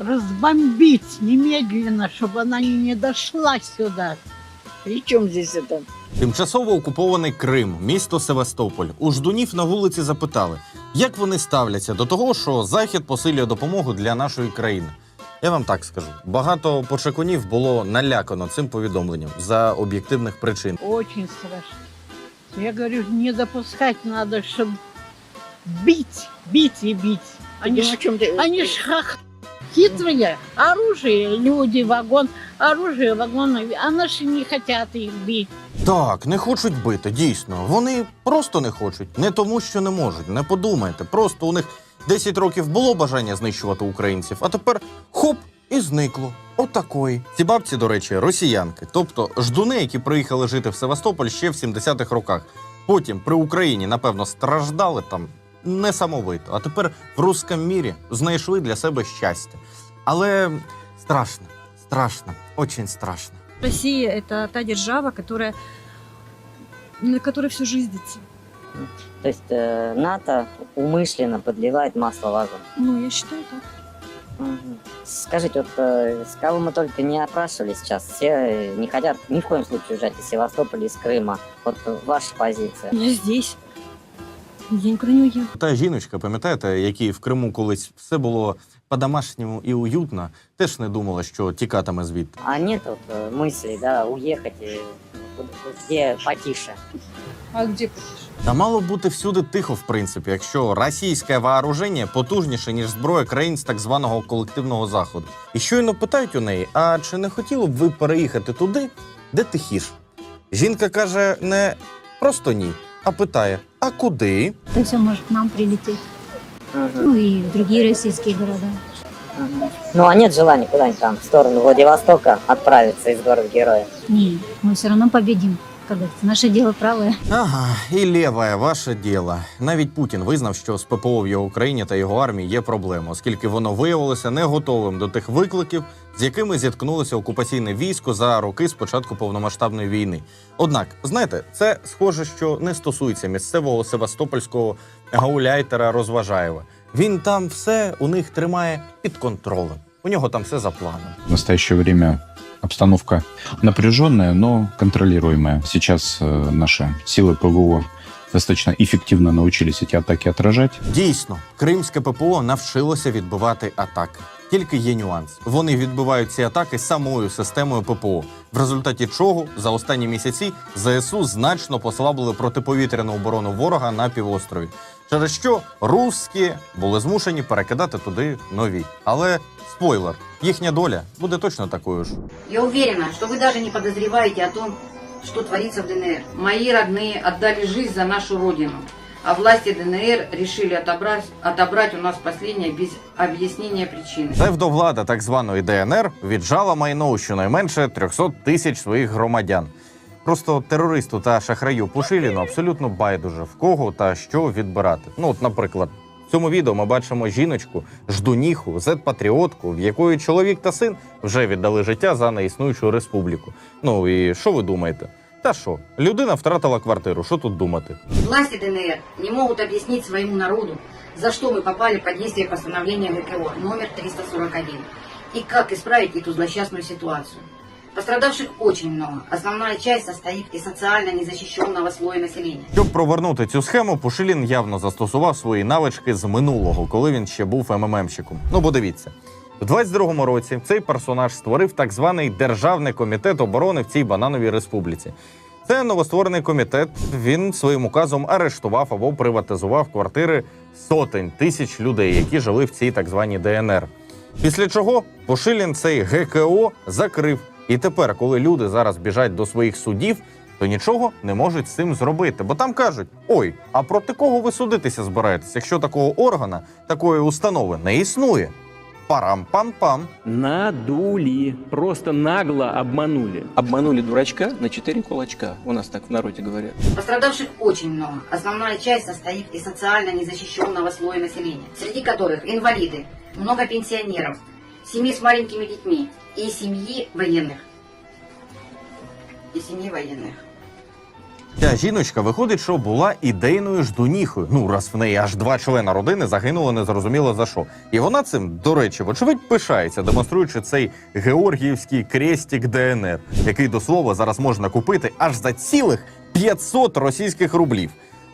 разбомбить немедленно, чтобы она и не дошла сюда. При чем здесь это? Тимчасово окупований Крим, місто Севастополь. У ждунів на вулиці запитали, як вони ставляться до того, що Захід посилює допомогу для нашої країни. Я вам так скажу: багато почекунів було налякано цим повідомленням за об'єктивних причин. Очень страшно. Я говорю, не допускать надо, чтобы бить, бить и бить. Они О ж, чем ты? они ж хах- хитрые. Оружие, люди, вагон, оружие, вагон. Они же не хотят их бить. Так, не хочуть бити, дійсно. Вони просто не хочуть. Не тому, що не можуть. Не подумайте. Просто у них 10 років було бажання знищувати українців, а тепер хоп і зникло. Отакої. Ці бабці, до речі, росіянки, тобто ждуни, які приїхали жити в Севастополь ще в 70-х роках. Потім при Україні, напевно, страждали там несамовито. А тепер в русском мірі знайшли для себе щастя. Але страшно, страшно, очень страшно. Россия – это та держава, которая, на которой все жизнится. То есть э, НАТО умышленно подливает масло в огонь. Ну, я считаю так. Мгм. Скажите, вот э, с кого мы только не опрашивали сейчас, все э, не хотят ни в коем случае уезжать из Севастополя, из Крыма. Вот э, ваша позиция. Я здесь. Не уеду. Та жіночка, пам'ятаєте, якій в Криму колись все було по-домашньому і уютно, теж не думала, що тікатиме звідти. А нет вот э, мыслей, да, уехать, и куда- где потише. А где потише? Та мало бути всюди тихо, в принципі, якщо російське вооруження потужніше, ніж зброя країн з так званого колективного заходу. І щойно питають у неї: а чи не хотіли б ви переїхати туди, де тихіше? Жінка каже не просто ні, а питає: а куди? Это все может к нам прилететь. Ну и в другие российские города. Ну а нет желания куда-нибудь там, в сторону Владивостока отправиться из города-героя? Не, мы все равно победим. Как говорится, наше дело правое. Ага, і ліве ваше діло. Навіть Путін визнав, що з ППО в його країні та його армії є проблема, оскільки воно виявилося не готовим до тих викликів, з якими зіткнулося окупаційне військо за роки з початку повномасштабної війни. Однак, знаєте, це схоже, що не стосується місцевого севастопольського гауляйтера Розважаєва. Він там все у них тримає під контролем. У нього там все за планом. В настоящее время обстановка напряженная, но контролируемая. Сейчас э, наши силы ПВО достаточно эффективно научились эти атаки отражать. Дійсно, кримське ППО навчилося відбивати атаки. Тільки є нюанс. Вони відбивають ці атаки самою системою ППО, в результаті чого за останні місяці ЗСУ значно послабили протиповітряну оборону ворога на півострові. Через що русські були змушені перекидати туди нові. Але спойлер, їхня доля буде точно такою ж. Я уверена, что вы даже не подозреваете о том, что творится в ДНР. Мои родные отдали жизнь за нашу родину, а власти ДНР решили отобрать, отобрать у нас последнее без объяснения причины. Псевдовлада так званої ДНР віджала майно у щонайменше 300 тисяч своїх громадян. Просто терористу та шахраю Пушиліну абсолютно байдуже в кого та що відбирати. Ну, от, наприклад, в цьому відео ми бачимо жіночку, ждуніху, зет-патріотку, в якої чоловік та син вже віддали життя за неіснуючу республіку. Ну і що ви думаєте? Та що, людина втратила квартиру, що тут думати? Власти ДНР не могут объяснить своему народу, за что мы попали под действие постановления ГКО номер 341 и как исправить эту злосчастную ситуацию. Пострадавших очень много. Основная часть состоит из социально незащищенного слоя населения. Щоб провернути цю схему, Пушилін явно застосував свої навички з минулого, коли він ще був МММщиком. Ну бо дивіться. У 22-му році цей персонаж створив так званий Державний комітет оборони в цій банановій республіці. Це новостворений комітет. Він своїм указом арештував або приватизував квартири сотень тисяч людей, які жили в цій так званій ДНР. Після чого Пушилін цей ГКО закрив. І тепер, коли люди зараз біжать до своїх судів, то нічого не можуть з цим зробити. Бо там кажуть: ой, а проти кого ви судитися збираєтесь, якщо такого органа, такої установи не існує? Парам-пам-пам. Надули, просто нагло обманули. Обманули дурачка на четыре кулачка, у нас так в народе говорят. Пострадавших очень много. Основная часть состоит из социально незащищенного слоя населения, среди которых инвалиды, много пенсионеров, семьи с маленькими детьми и семьи военных. И семьи военных. Ця жіночка виходить, що була ідейною ждуніхою. Ну, раз в неї аж два члена родини загинуло незрозуміло за що. І вона цим, до речі, вочевидь пишається, демонструючи цей георгіївський крестик ДНР, який до слова зараз можна купити аж за цілих 500 російських рублів.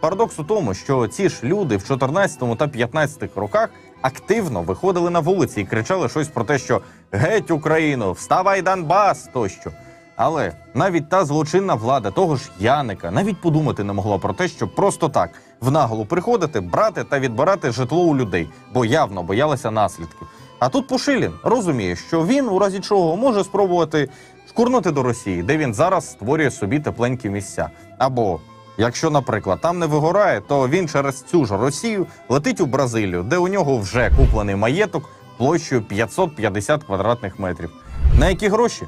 Парадокс у тому, що ці ж люди в 14 та 15 роках активно виходили на вулиці і кричали щось про те, що геть Україну, вставай Донбас тощо. Але навіть та злочинна влада того ж Яника навіть подумати не могла про те, щоб просто так в наголу приходити, брати та відбирати житло у людей, бо явно боялися наслідків. А тут Пушилін розуміє, що він у разі чого може спробувати шкурнути до Росії, де він зараз створює собі тепленькі місця. Або якщо, наприклад, там не вигорає, то він через цю ж Росію летить у Бразилію, де у нього вже куплений маєток площею 550 квадратних метрів. На які гроші?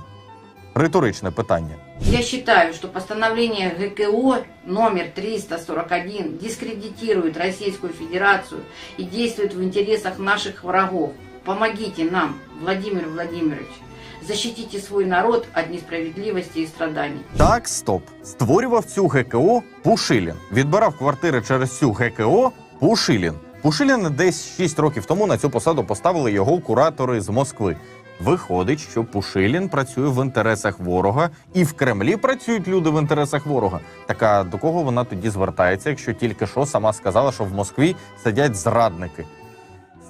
Риторичне питання. Я считаю, что постановление ГКО номер 341 дискредитирует Российскую Федерацию и действует в интересах наших врагов. Помогите нам, Владимир Владимирович. Защитите свой народ от несправедливости и страданий. Так, стоп. Створював цю ГКО Пушилін. Відбирав квартири через цю ГКО Пушилін. Пушилін десь 6 років тому на цю посаду поставили його куратори з Москви. Виходить, що Пушилін працює в інтересах ворога, і в Кремлі працюють люди в інтересах ворога. Так а до кого вона тоді звертається, якщо тільки що сама сказала, що в Москві сидять зрадники?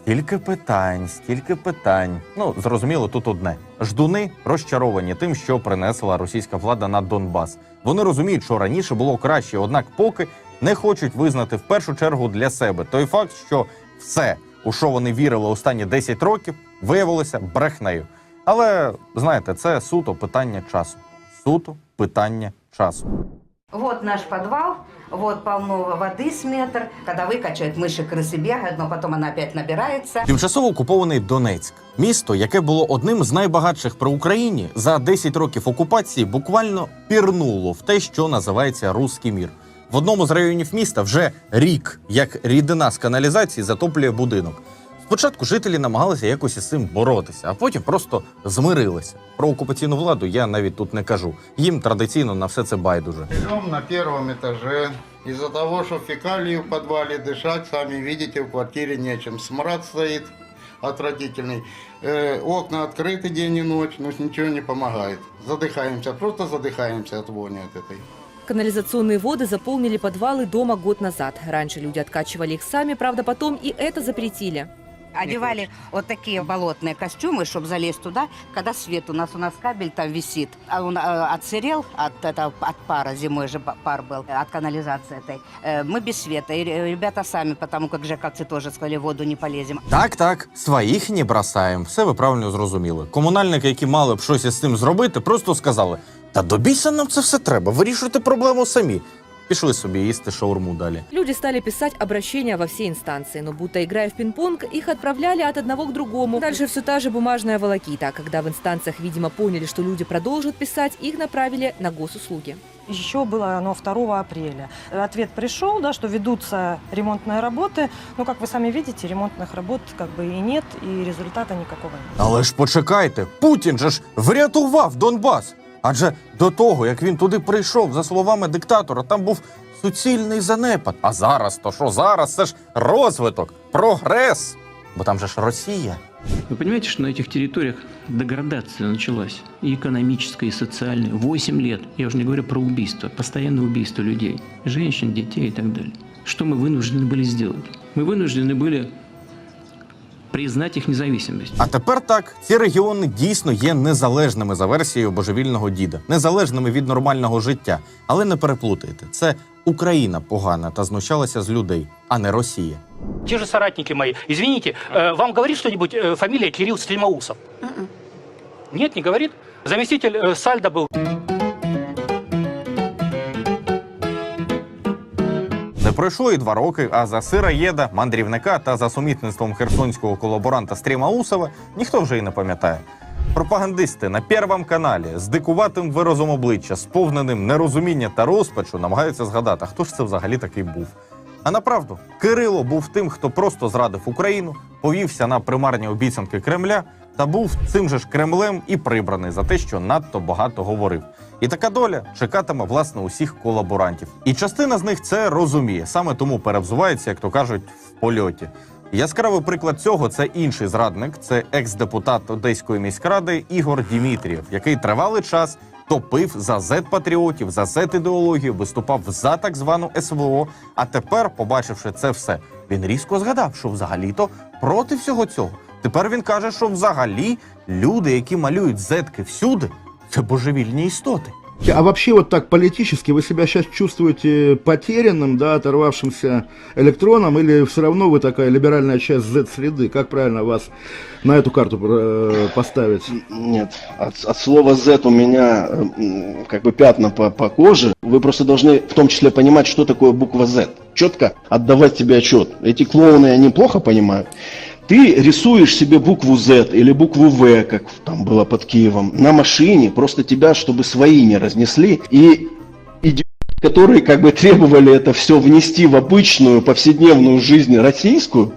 Стільки питань, стільки питань. Ну, зрозуміло, тут одне. Ждуни розчаровані тим, що принесла російська влада на Донбас. Вони розуміють, що раніше було краще, однак поки не хочуть визнати в першу чергу для себе той факт, що все, у що вони вірили останні 10 років, виявилося брехнею. Але знаєте, це суто питання часу. Суто питання часу. Вот наш подвал, вот полно воды с метр. Когда выкачают, мыши, крысы бегают, но потом она опять набирается. Тимчасово окупований Донецьк, місто, яке було одним з найбагатших при Україні, за 10 років окупації буквально пірнуло в те, що називається Руський мір. В одному з районів міста вже рік, як рідина з каналізації затоплює будинок. Спочатку жителі намагалися якось із цим боротися, а потім просто змирилися. Про окупаційну владу я навіть тут не кажу. Їм традиційно на все це байдуже. Живем на первом этаже. Из-за того, что фекалии в подвале дышать, сами видите, в квартире нечем. Смрад стоит отвратительный. Э, окна открыты день и ночь, но ничего не помогает. Задыхаемся, просто задыхаемся от вони от этой. Канализационные воды заполнили подвалы дома год назад. Раньше люди откачивали их сами, правда, потом и это запретили. Одевали вот такие болотные костюмы, чтобы залезть туда, когда свет. У нас у нас кабель там висит. А он э, отсырел от, этого, от пара, зимой же па- пар был, от канализации этой. Э, мы без света. И ре- ребята сами, потому как жековцы тоже сказали, в воду не полезем. Так, так, своїх не бросаємо. Все ви правильно зрозуміли. Комунальники, які мали б щось із цим зробити, просто сказали: та до біса нам це все треба, вирішуйте проблему самі. Пішли собі їсти шаурму далі. Люди стали писать обращения во все инстанции, но будто играя в пинг-понг, их отправляли от одного к другому. Дальше все та же бумажная волокита. Когда в инстанциях, видимо, поняли, что люди продолжат писать, их направили на госуслуги. Еще было оно 2 апреля. Ответ пришел, да, что ведутся ремонтные работы. Но, как вы сами видите, ремонтных работ как бы и нет, и результата никакого нет. Але ж почекайте, Путін же ж врятував Донбас. Адже до того, як він туди прийшов, за словами диктатора, там був суцільний занепад. А зараз то що зараз? Це ж розвиток, прогрес. Бо там же ж Росія. Вы понимаете, что на этих территориях деградация началась и экономическая, и социальная. 8 лет. Я уже не говорю про убийство, постоянное убийство людей. Женщин, детей и так далее. Что мы вынуждены были сделать? Мы вынуждены были признать их независимость. А тепер так, ці регіони дійсно є незалежними за версією божевільного діда, незалежними від нормального життя. Але не переплутайте, це Україна погана та знущалася з людей, а не Росія. Те же соратники мои. Извините, э, вам говорит что-нибудь э, фамилия Кирилл Стремоусов? Нет, не говорит? Заместитель э, Сальдо был. Пройшло і два роки, а за сироєда, мандрівника та за сумітництвом херсонського колаборанта Стрімаусова ніхто вже й не пам'ятає. Пропагандисти на Первом каналі з дикуватим виразом обличчя, сповненим нерозуміння та розпачу, намагаються згадати, хто ж це взагалі такий був. А направду, Кирило був тим, хто просто зрадив Україну, повівся на примарні обіцянки Кремля та був цим же ж Кремлем і прибраний за те, що надто багато говорив. І така доля чекатиме власне усіх колаборантів. І частина з них це розуміє, саме тому перевзувається, як то кажуть, в польоті. Яскравий приклад цього це інший зрадник, це екс-депутат Одеської міськради Ігор Дімітрієв, який тривалий час топив за зет-патріотів, за зет-ідеологію, виступав за так звану СВО. А тепер, побачивши це все, він різко згадав, що взагалі-то проти всього цього. Тепер він каже, що взагалі люди, які малюють зетки всюди, це божевільні істоти. А вообще вот так политически вы себя сейчас чувствуете потерянным, да, оторвавшимся электроном, или все равно вы такая либеральная часть Z-среды? Как правильно вас на эту карту э, поставить? Нет, от, от слова Z у меня м, как бы пятна по, по коже. Вы просто должны в том числе понимать, что такое буква Z. Четко отдавать себе отчет. Эти клоуны, они плохо понимают. Ты рисуешь себе букву Z или букву В, как там было под Киевом, на машине, просто тебя, чтобы свои не разнесли. И идиоты, которые как бы требовали это все внести в обычную повседневную жизнь российскую,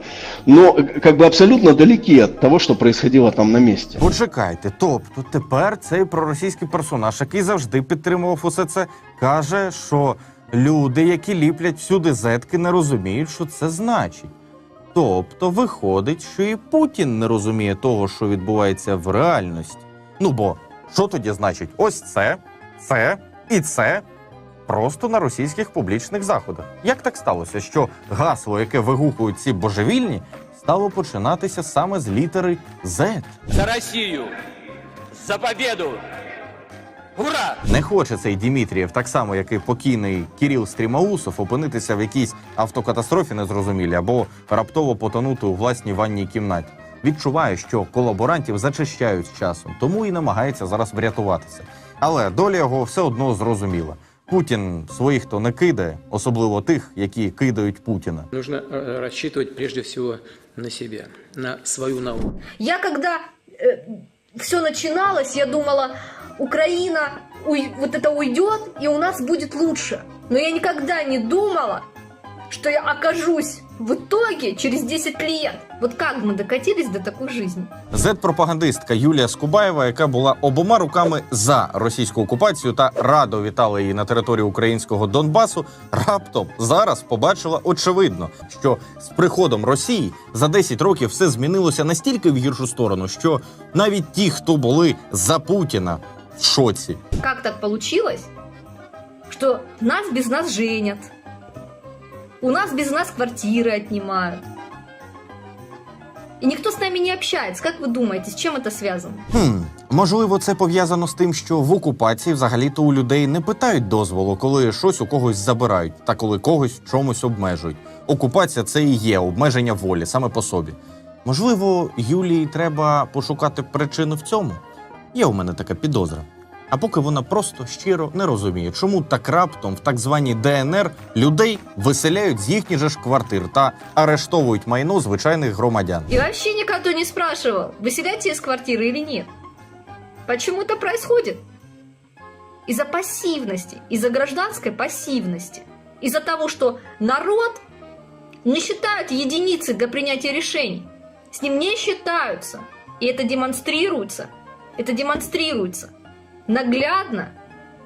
но как бы абсолютно далеки от того, что происходило там на месте. Почекайте, тобто тепер цей проросійський персонаж, який завжди підтримував усе це, каже, що люди, які ліплять всюди зетки, не розуміють, що це значить. Тобто виходить, що і Путін не розуміє того, що відбувається в реальності. Ну бо що тоді значить ось це, це і це просто на російських публічних заходах? Як так сталося, що гасло, яке вигукують ці божевільні, стало починатися саме з літери Z? За Россию! За победу! Ура! Не хоче цей Дімітрієв, так само як і покійний Кіріл Стрімаусов, опинитися в якійсь автокатастрофі незрозумілі або раптово потонути у власній ванній кімнаті. Відчуває, що колаборантів зачищають з часом, тому і намагається зараз врятуватися. Але доля його все одно зрозуміла. Путін своїх то не кидає, особливо тих, які кидають Путіна. Нужно э, рассчитывать прежде всего на себя, на свою науку. Я когда все начиналось, я думала, Украина уй- вот это уйдет, и у нас будет лучше. Но я никогда не думала, что я окажусь в итоге через 10 лет. Вот как мы докатились до такой жизни? Зет-пропагандистка Юлія Скубаєва, яка була обома руками за російську окупацію та радо вітала її на території українського Донбасу, раптом зараз побачила очевидно, що з приходом Росії за 10 років все змінилося настільки в гіршу сторону, що навіть ті, хто були за Путіна, в шоці. Как так получилось, что нас без нас женят, у нас без нас квартиры отнимают, и никто с нами не общается. Как вы думаете, с чем это связано? Хм, можливо, це пов'язано з тим, що в окупації взагалі-то у людей не питають дозволу, коли щось у когось забирають, та коли когось в чомусь обмежують. Окупація це і є обмеження волі саме по собі. Можливо, Юлії треба пошукати причину в цьому. Є у мене така підозра. А поки вона просто щиро не розуміє, чому так раптом в так званій ДНР людей виселяють з їхніх же ж квартир та арештовують майно звичайних громадян. И вообще никто не спрашивал, выселять из квартиры или нет. Почему это происходит? Из-за пассивности, из-за гражданской пассивности. Из-за того, что народ не считают единицей для принятия решений. С ним не считаются. И это демонстрируется. Это демонстрируется наглядно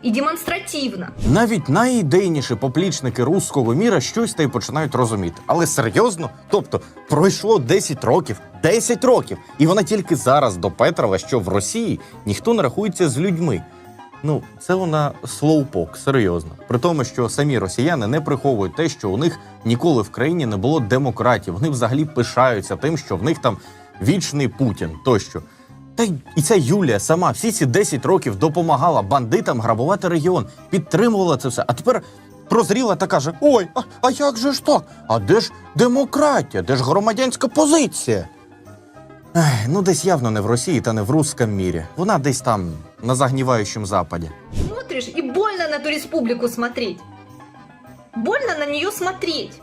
і демонстративно. Навіть найідейніші поплічники руського міра щось та й починають розуміти. Але серйозно? Тобто пройшло 10 років, 10 років, і вона тільки зараз допетрила, що в Росії ніхто не рахується з людьми. Ну, це вона слоупок, серйозно. При тому, що самі росіяни не приховують те, що у них ніколи в країні не було демократії. Вони взагалі пишаються тим, що в них там вічний Путін тощо. Та і ця Юлія сама всі ці 10 років допомагала бандитам грабувати регіон, підтримувала це все. А тепер прозріла та каже: Ой, а, а як же ж так? А де ж демократія? Де ж громадянська позиція? Ех, ну, десь явно не в Росії та не в русском мірі. Вона десь там на загніваючому западі. Смотришь, и больно на эту республику смотреть. Больно на нее смотреть.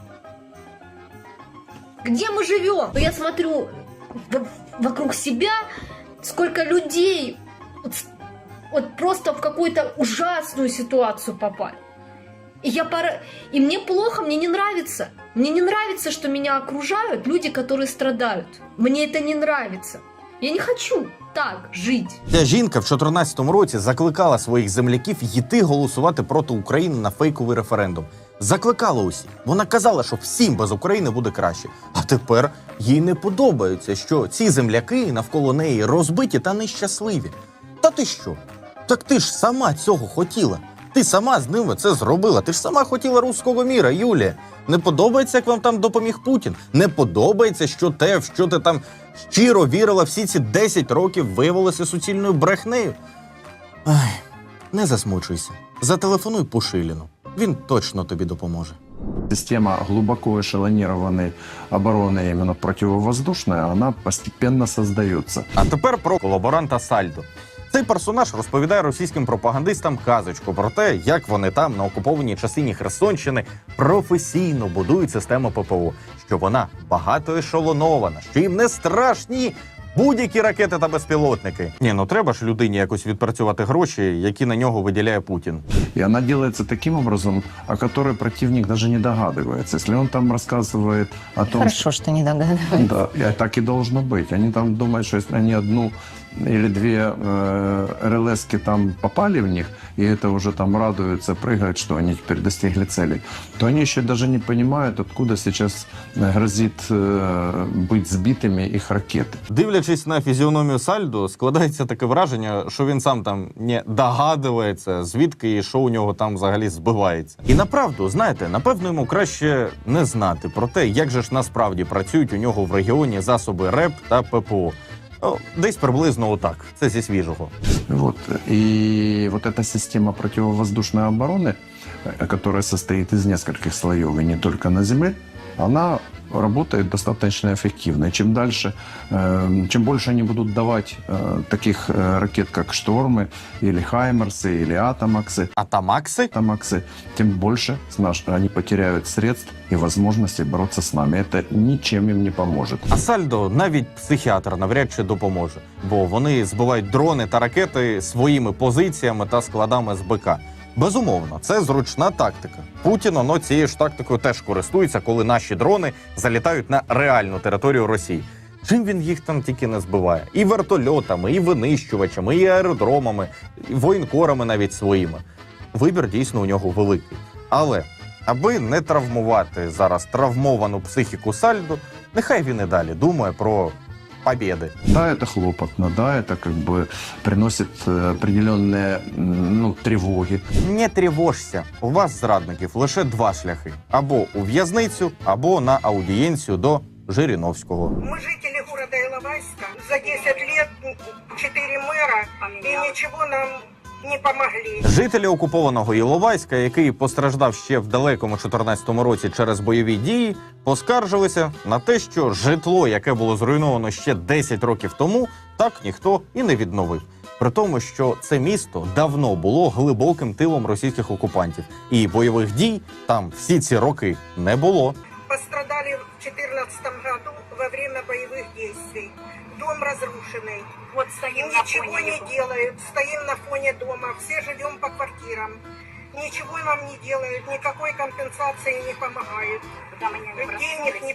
Где мы живем? Я смотрю в- вокруг себя, сколько людей вот, вот просто в какую-то ужасную ситуацию попали. И, я пора... и мне плохо, мне не нравится. Мне не нравится, что меня окружают люди, которые страдают. Мне это не нравится. Я не хочу так жить. Ця жінка в 2014 році закликала своїх земляків йти голосувати проти України на фейковий референдум. Закликала усі. Вона казала, що всім без України буде краще. А тепер їй не подобається, що ці земляки навколо неї розбиті та нещасливі. Та ти що? Так ти ж сама цього хотіла. Ти сама з ними це зробила. Ти ж сама хотіла руського міра, Юлія. Не подобається, як вам там допоміг Путін. Не подобається, що те, в що ти там щиро вірила всі ці 10 років, виявилося суцільною брехнею. Ай, не засмучуйся. Зателефонуй Пушиліну. Він точно тобі допоможе. Система глубоко эшелонированной обороны, именно противовоздушная, она постепенно создается. А тепер про колаборанта Сальдо. Цей персонаж розповідає російським пропагандистам казочку про те, як вони там на окупованій частині Херсонщини професійно будують систему ППО, що вона багатоешелонована, що їм не страшні будь-які ракети та безпілотники. Ні, ну треба ж людині якось відпрацювати гроші, які на нього виділяє Путін. И она делается таким образом, о которой противник даже не догадывается. Если он там рассказывает о том, Хорошо, что не догадываюсь. Да, и так и должно быть. Они там думают, что если они одну или две э, РЛСки там попали в них, и это уже там радуются, прыгают, что они теперь достигли цели, то они еще даже не понимают, откуда сейчас э, грозит э, быть сбитыми их ракеты. Дивлячись на фізіономію Сальдо, складається таке враження, що він сам там не догадується, звідки і що у нього там взагалі збивається. І направду, знаєте, напевно, йому краще не знати про те, як же ж насправді працюють у нього в регіоні засоби РЕП та ППО. О, десь приблизно отак. Це зі свіжого. Вот. И вот эта система противовоздушной обороны, э, которая состоит из нескольких слоев и не только на земле, она работает достаточно эффективно. И чем дальше, э, чем больше они будут давать э, таких э, ракет, как «Штормы» или «Хаймерсы» или «Атомаксы», «Атомаксы», «Атомаксы», тем больше с наш- они потеряют средств и возможности бороться с нами. Это ничем им не поможет. А Сальдо навіть психіатр навряд чи допоможе, бо вони збивають дрони та ракети своїми позиціями та складами з БК. Безумовно, це зручна тактика. Путін оно цією ж тактикою теж користується, коли наші дрони залітають на реальну територію Росії. Чим він їх там тільки не збиває? І вертольотами, і винищувачами, і аеродромами, і воєнкорами навіть своїми. Вибір дійсно у нього великий. Але аби не травмувати зараз травмовану психіку Сальдо, нехай він і далі думає про побєди. Да, это хлопотно, да, это как бы приносит э, определенные м, ну, тревоги. Не тривожся. У вас, зрадників, лише два шляхи: або у в'язницю, або на аудієнцію до Жириновського. Мы жители города Иловайска. За 10 лет 4 мэра, и ничего нам не помогли. Жителі окупованого Іловайська, який постраждав ще в далекому 14-му році через бойові дії, поскаржилися на те, що житло, яке було зруйновано ще 10 років тому, так ніхто і не відновив. При тому, що це місто давно було глибоким тилом російських окупантів, і бойових дій там всі ці роки не було. Пострадали в 2014 году во время боевых действий. Дом разрушенный. Вот стоим Ничего не делают. Стоим на фоне дома. Все живем по квартирам. Ничего нам не делают, никакой компенсации не помогают. Денег не,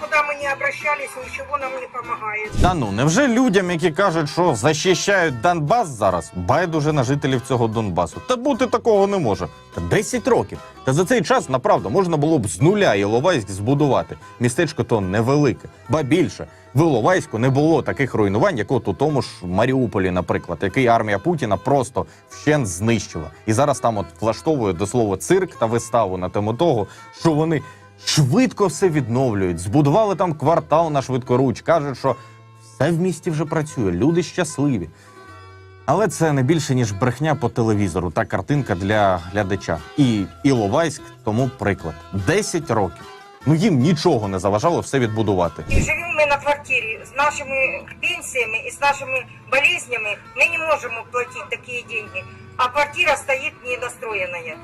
куда мы не обращались, ничего нам не помогает. Та ну, невже людям, які кажуть, що захищають Донбас зараз, байдуже на жителів цього Донбасу? Та бути такого не може. Та 10 років. Та за цей час, направду, можна було б з нуля Іловайськ збудувати. Містечко то невелике, ба більше. В Іловайську не було таких руйнувань, як от у тому ж Маріуполі, наприклад, який армія Путіна просто вщент знищила. І зараз там от влаштовують до слова цирк та виставу на тему того, що вони швидко все відновлюють. Збудували там квартал на швидкоруч. кажуть, що все в місті вже працює, люди щасливі. Але це не більше ніж брехня по телевізору та картинка для глядача. І Іловайськ тому приклад: 10 років. Ну їм нічого не заважало все відбудувати. И живем мы на квартире с нашими пенсиями и с нашими болезнями. Мы не можем платить такие деньги. А квартира стоит недостроенная.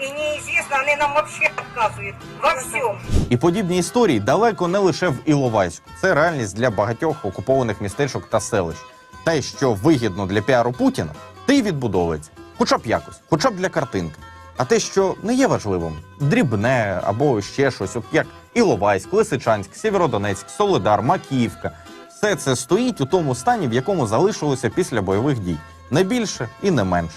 И неизвестно, они нам вообще отказывают во всем. І подібні історії далеко не лише в Іловайську. Це реальність для багатьох окупованих містечок та селищ. Те, що вигідно для піару Путіна, те й відбудовується. Хоча б якось, хоча б для картинки. А те, що не є важливим, дрібне або ще щось, от як Іловайськ, Лисичанськ, Сєвєродонецьк, Солидар, Макіївка, все це стоїть у тому стані, в якому залишилося після бойових дій. Не більше і не менше.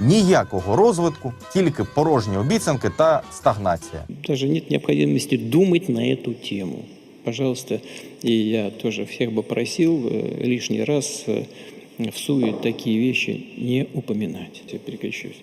Ніякого розвитку, тільки порожні обіцянки та стагнація. Даже нет необходимости думать на эту тему. Пожалуйста, и я тоже всех бы просил э, лишний раз э, в суе такие вещи не упоминать. Я переключусь.